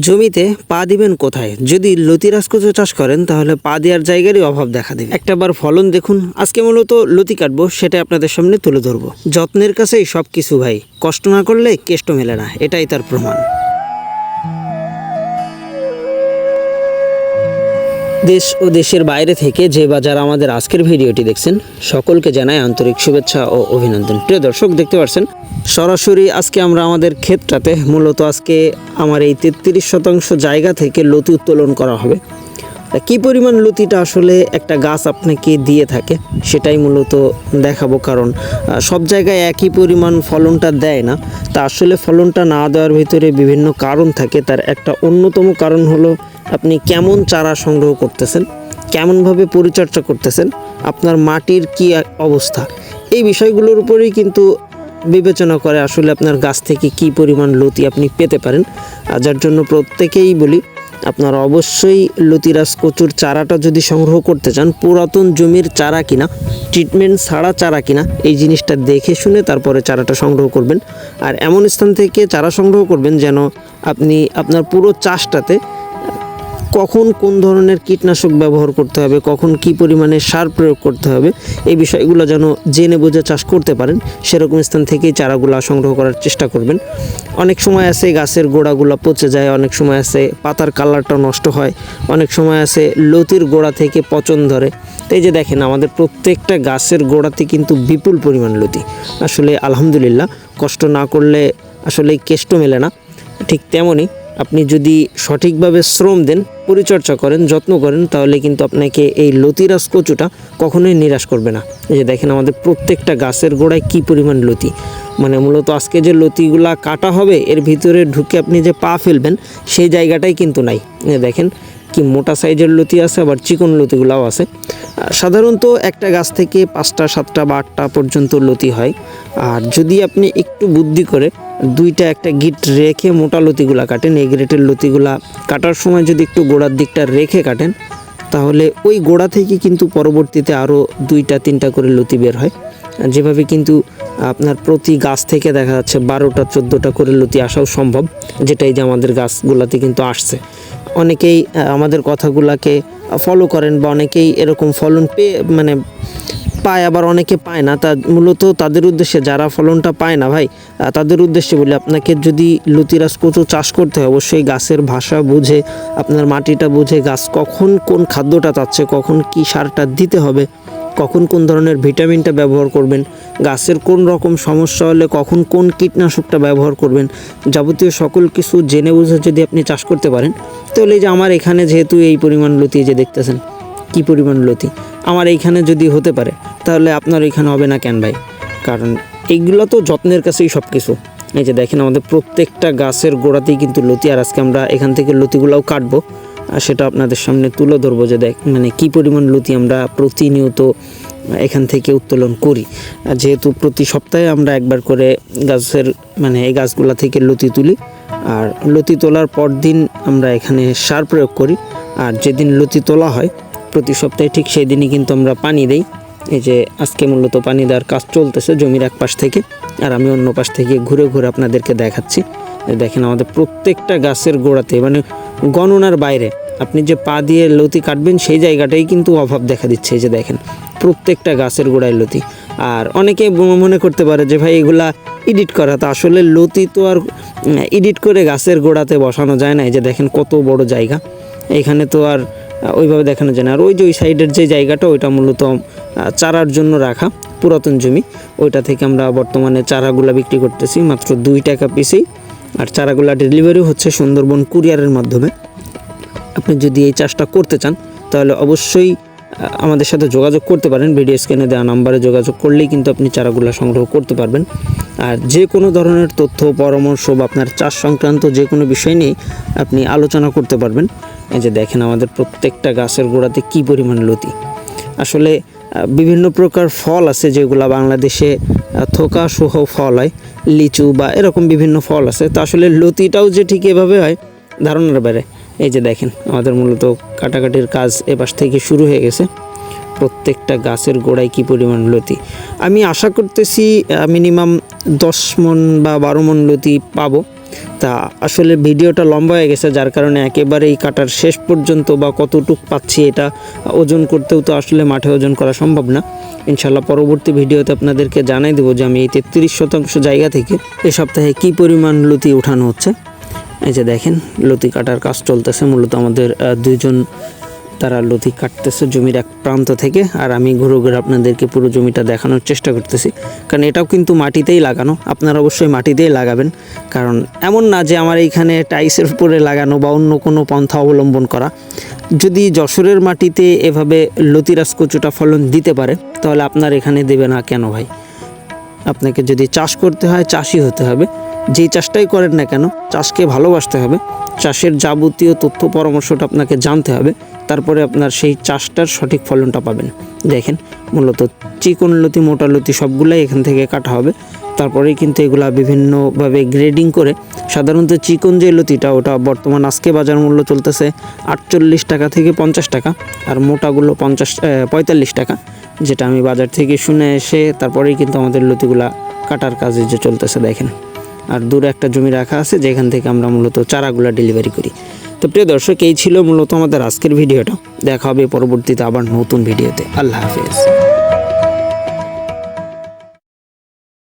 জমিতে পা দিবেন কোথায়? যদি লতি রাজকুচো চাষ করেন, তাহলে পা দেওয়ার জায়গারই অভাব দেখা দেবে। একটাবার ফলন দেখুন। আজকে মূলত লতি কাটবো, সেটা আপনাদের সামনে তুলে ধরবো। যত্নের কাছেই সব কিছু ভাই। কষ্ট না করলে কেষ্ট মেলে না, এটাই তার প্রমাণ। দেশ ও দেশের বাইরে থেকে যে বা যারা আমাদের আজকের ভিডিওটি দেখছেন, সকলকে জানাই আন্তরিক শুভেচ্ছা ও অভিনন্দন। প্রিয় দর্শক, দেখতে পাচ্ছেন সরাসরি আজকে আমরা আমাদের ক্ষেতটাতে মূলত আজকে আমার এই তেত্রিশ শতাংশ জায়গা থেকে লতি উত্তোলন করা হবে। কী পরিমাণ লতিটা আসলে একটা গাছ আপনাকে দিয়ে থাকে, সেটাই মূলত দেখাবো। কারণ সব জায়গায় একই পরিমাণ ফলনটা দেয় না। তা আসলে ফলনটা না দেওয়ার ভিতরে বিভিন্ন কারণ থাকে। তার একটা অন্যতম কারণ হলো আপনি কেমন চারা সংগ্রহ করতেছেন, কেমনভাবে পরিচর্যা করতেছেন, আপনার মাটির কী অবস্থা, এই বিষয়গুলোর উপরেই কিন্তু বিবেচনা করে আসলে আপনার গাছ থেকে কি পরিমাণ লতি আপনি পেতে পারেন। আর যার জন্য প্রত্যেকেই বলি, আপনারা অবশ্যই লতিরাজ কচুর চারাটা যদি সংগ্রহ করতে চান, পুরাতন জমির চারা কিনা ট্রিটমেন্ট ছাড়া চারা কিনা, এই জিনিসটা দেখে শুনে তারপরে চারাটা সংগ্রহ করবেন। আর এমন স্থান থেকে চারা সংগ্রহ করবেন যেন আপনি আপনার পুরো চাষটাতে কখন কোন ধরনের কীটনাশক ব্যবহার করতে হবে, কখন কি পরিমাণে সার প্রয়োগ করতে হবে, এই বিষয়গুলো যেন জেনে বুঝে চাষ করতে পারেন, সেরকম স্থান থেকেই চারাগুলো সংগ্রহ করার চেষ্টা করবেন। অনেক সময় আছে গাছের গোড়াগুলো পচে যায়, অনেক সময় আছে পাতার কালারটা নষ্ট হয়, অনেক সময় আছে লতির গোড়া থেকে পচন ধরে। এই যে দেখেন, আমাদের প্রত্যেকটা গাছের গোড়াতে কিন্তু বিপুল পরিমাণ লতি। আসলে আলহামদুলিল্লাহ, কষ্ট না করলে আসলে কেষ্ট মেলে না। ঠিক তেমনই আপনি যদি সঠিকভাবে শ্রম দেন পরিচর্যা করেন, যত্ন করেন, তাহলে কিন্তু আপনাকে এই লতিরাজ কচুটা কখনোই নিরাশ করবে না। এই যে দেখেন আমাদের প্রত্যেকটা গাছের গোড়ায় কি পরিমাণ লতি। মানে মূলত আজকে যে লতিগুলা কাটা হবে, এর ভিতরে ঢুকে আপনি যে পা ফেলবেন, সেই জায়গাটাই কিন্তু নাই। দেখেন কি মোটা সাইজের লতি আছে, আবার চিকন লতিগুলাও আছে। সাধারণত একটা গাছ থেকে পাঁচটা, সাতটা বা আটটা পর্যন্ত লতি হয়। আর যদি আপনি একটু বুদ্ধি করে দুইটা একটা গিট রেখে মোটা লতিগুলা কাটেন, এই গ্রেটের লতিগুলা কাটার সময় যদি একটু গোড়ার দিকটা রেখে কাটেন, তাহলে ওই গোড়া থেকে কিন্তু পরবর্তীতে আরও দুইটা, তিনটা করে লতি বের হয়। যেভাবে কিন্তু আপনার প্রতি গাছ থেকে দেখা যাচ্ছে বারোটা, চোদ্দোটা করে লতি আসাও সম্ভব, যেটাই যে আমাদের গাছগুলাতে কিন্তু আসছে। অনেকেই আমাদের কথাগুলাকে ফলো করেন বা অনেকেই এরকম ফলন পেয়ে মানে পায়, আবার অনেকে পায় না। তা মূলত তাদের উদ্দেশ্যে যারা ফলনটা পায় না ভাই তাদের উদ্দেশ্যে বলি, আপনাকে যদি লতিরাজ কচু চাষ করতে হয়, অবশ্যই গাছের ভাষা বুঝে, আপনার মাটিটা বুঝে গাছ কখন কোন খাদ্যটা চাচ্ছে, কখন কি সারটা দিতে হবে, কখন কোন ধরনের ভিটামিনটা ব্যবহার করবেন, গাছের কোন রকম সমস্যা হলে কখন কোন কীটনাশকটা ব্যবহার করবেন, যাবতীয় সকল কিছু জেনে বুঝে যদি আপনি চাষ করতে পারেন, তাহলে যে আমার এখানে যেহেতু এই পরিমাণ লতি যে দেখতেছেন কি পরিমাণ লতি? আমার এইখানে যদি হতে পারে, তাহলে আপনার এখানে হবে না কেন ভাই? কারণ এইগুলো তো যত্নের কাছেই সব কিছু এই যে দেখেন আমাদের প্রত্যেকটা গাছের গোড়াতেই কিন্তু লতি, আর আজকে আমরা এখান থেকে লতিগুলোও কাটবো। আর সেটা আপনাদের সামনে তুলে ধরবো যে দেখ মানে কি পরিমাণ লতি আমরা প্রতিনিয়ত এখান থেকে উত্তোলন করি। আর যেহেতু প্রতি সপ্তাহে আমরা একবার করে গাছের মানে এই গাছগুলা থেকে লতি তুলি, আর লতি তোলার পর দিন আমরা এখানে সার প্রয়োগ করি। আর যেদিন লতি তোলা হয় প্রতি সপ্তাহে ঠিক সেই দিনই কিন্তু আমরা পানি দেই। এই যে আজকে মূলত পানি দেওয়ার কাজ চলতেছে জমির এক পাশ থেকে। আর আমি অন্য পাশ থেকে ঘুরে ঘুরে আপনাদেরকে দেখাচ্ছি। দেখেন আমাদের প্রত্যেকটা গাছের গোড়াতে মানে গণনার বাইরে আপনি যে পা দিয়ে লতি কাটবেন সেই জায়গাটাই কিন্তু অভাব দেখা দিচ্ছে। এই যে দেখেন প্রত্যেকটা গাছের গোড়ায় লতি। আর অনেকে মনে করতে পারে যে ভাই এগুলা এডিট করা, তো আসলে লতি তো আর এডিট করে গাছের গোড়াতে বসানো যায় না। এই যে দেখেন কত বড় জায়গা। এখানে তো আর ওইভাবে দেখানো যায় না। আর ওই যে ওই সাইডের যে জায়গাটা, ওইটা মূলত চারার জন্য রাখা পুরাতন জমি। ওইটা থেকে আমরা বর্তমানে চারাগুলা বিক্রি করতেছি মাত্র দুই টাকা পিসেই। আর চারাগুলা ডেলিভারি হচ্ছে সুন্দরবন কুরিয়ারের মাধ্যমে। আপনি যদি এই চাষটা করতে চান, তাহলে অবশ্যই আমাদের সাথে যোগাযোগ করতে পারেন। ভিডিও স্ক্রিনে দেওয়া নাম্বারে যোগাযোগ করলেই কিন্তু আপনি চারাগুলা সংগ্রহ করতে পারবেন। আর যে কোনো ধরনের তথ্য, পরামর্শ বা আপনার চাষ সংক্রান্ত যে কোনো বিষয় নিয়ে আপনি আলোচনা করতে পারবেন। এই যে দেখেন আমাদের প্রত্যেকটা গাছের গোড়াতে কী পরিমাণ লতি। আসলে বিভিন্ন প্রকার ফল আছে যেগুলো বাংলাদেশে থোকা সহ ফল হয়, লিচু বা এরকম বিভিন্ন ফল আছে। তো আসলে লতিটাও যে ঠিক এভাবে হয়, ধারণার বাইরে। এই যে দেখেন, আমাদের মূলত কাটাকাটির কাজ এপাশ থেকে শুরু হয়ে গেছে। প্রত্যেকটা গাছের গোড়ায় কি পরিমাণ লতি। আমি আশা করতেছি মিনিমাম দশ মন বা বারো মন লতি পাবো। তা আসলে ভিডিওটা লম্বা হয়ে গেছে, যার কারণে একেবারেই কাটার শেষ পর্যন্ত বা কতটুক পাচ্ছি এটা ওজন করতেও তো আসলে মাঠে ওজন করা সম্ভব না। ইনশাল্লাহ পরবর্তী ভিডিওতে আপনাদেরকে জানাই দেবো যে আমি এই তেত্রিশ শতাংশ জায়গা থেকে এ সপ্তাহে কি পরিমাণ লুতি উঠানো হচ্ছে। এই যে দেখেন, লতি কাটার কাজ চলতেছে। মূলত আমাদের দুইজন তারা লতি কাটতেছে জমির এক প্রান্ত থেকে। আর আমি ঘুরে ঘুরে আপনাদেরকে পুরো জমিটা দেখানোর চেষ্টা করতেছি। কারণ এটাও কিন্তু মাটিতেই লাগানো। আপনারা অবশ্যই মাটিতেই লাগাবেন। কারণ এমন না যে আমার এইখানে টাইসের উপরে লাগানো বা অন্য কোনো পন্থা অবলম্বন করা। যদি যশোরের মাটিতে এভাবে লতিরাজ কচুটা ফলন দিতে পারে, তাহলে আপনার এখানে দেবে না কেন ভাই? আপনাকে যদি চাষ করতে হয়, চাষই হতে হবে। যেই চাষটাই করেন না কেন, চাষকে ভালোবাসতে হবে। চাষের যাবতীয় তথ্য পরামর্শটা আপনাকে জানতে হবে। তারপরে আপনার সেই চাষটার সঠিক ফলনটা পাবেন। দেখেন, মূলত চিকন লতি মোটা লতি সবগুলাই এখান থেকে কাটা হবে। তারপরেই কিন্তু এগুলা বিভিন্নভাবে গ্রেডিং করে, সাধারণত চিকন যে লতিটা, ওটা বর্তমান আজকে বাজার মূল্য চলতেছে আটচল্লিশ টাকা থেকে পঞ্চাশ টাকা, আর মোটাগুলো পঞ্চাশ পঁয়তাল্লিশ টাকা, যেটা আমি বাজার থেকে শুনে এসে তারপরেই কিন্তু আমাদের লতিগুলা কাটার কাজে যে চলতেছে, দেখেন। আর দূরে একটা জমি রাখা আছে, যেখান থেকে আমরা মূলত চারাগুলা ডেলিভারি করি। তো প্রিয় দর্শক, এই ছিল মূলত আমাদের আজকের ভিডিওটা। দেখা হবে পরবর্তীতে আবার নতুন ভিডিওতে। আল্লাহ হাফিজ।